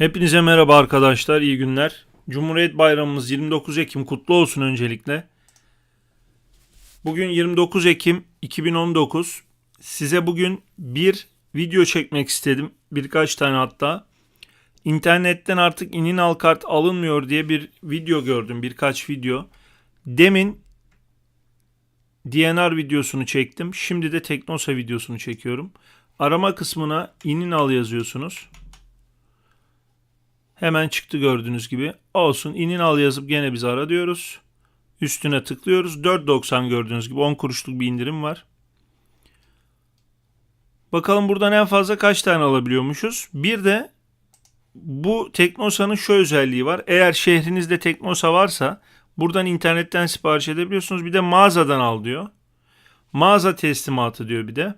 Hepinize merhaba arkadaşlar, iyi günler. Cumhuriyet Bayramımız 29 Ekim kutlu olsun öncelikle. Bugün 29 Ekim 2019. Size bugün bir video çekmek istedim. Birkaç tane hatta. İnternetten artık inin al kart alınmıyor diye bir video gördüm. Birkaç video. Demin DNR videosunu çektim. Şimdi de Teknosa videosunu çekiyorum. Arama kısmına inin al yazıyorsunuz. Hemen çıktı gördüğünüz gibi. Olsun inin al yazıp gene bizi ara diyoruz. Üstüne tıklıyoruz. 4.90 gördüğünüz gibi 10 kuruşluk bir indirim var. Bakalım buradan en fazla kaç tane alabiliyormuşuz. Bir de bu Teknosa'nın şu özelliği var. Eğer şehrinizde Teknosa varsa buradan internetten sipariş edebiliyorsunuz. Bir de mağazadan al diyor. Mağaza teslimatı diyor bir de.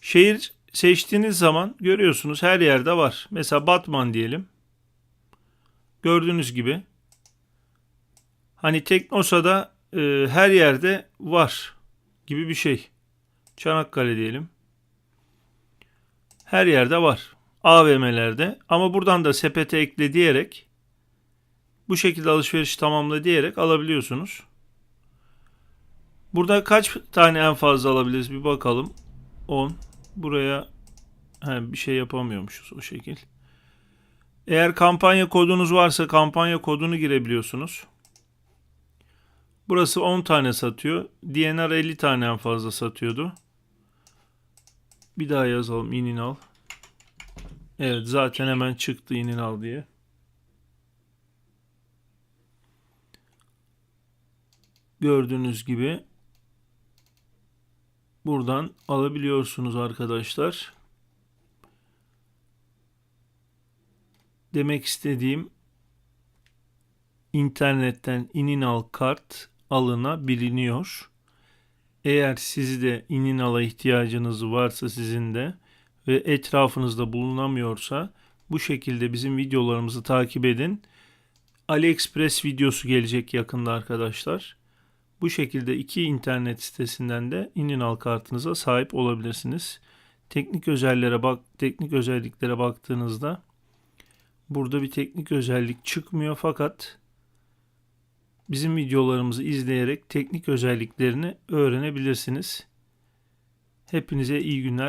Şehir seçtiğiniz zaman görüyorsunuz her yerde var. Mesela Batman diyelim. Gördüğünüz gibi hani Teknosa'da e, her yerde var gibi bir şey. Çanakkale diyelim. Her yerde var. AVM'lerde ama buradan da sepete ekle diyerek bu şekilde alışveriş tamamla diyerek alabiliyorsunuz. Burada kaç tane en fazla alabiliriz bir bakalım. 10. Buraya he, bir şey yapamıyormuşuz o şekil. Eğer kampanya kodunuz varsa kampanya kodunu girebiliyorsunuz. Burası 10 tane satıyor. DNR 50 tane en fazla satıyordu. Bir daha yazalım inin al. Evet zaten hemen çıktı inin al diye. Gördüğünüz gibi buradan alabiliyorsunuz arkadaşlar. Demek istediğim internetten inin al kart alınabiliyor. Eğer sizde inin ala ihtiyacınız varsa sizin de ve etrafınızda bulunamıyorsa bu şekilde bizim videolarımızı takip edin. AliExpress videosu gelecek yakında arkadaşlar. Bu şekilde iki internet sitesinden de inin al kartınıza sahip olabilirsiniz. Teknik özellere bak teknik özelliklere baktığınızda burada bir teknik özellik çıkmıyor fakat bizim videolarımızı izleyerek teknik özelliklerini öğrenebilirsiniz. Hepinize iyi günler.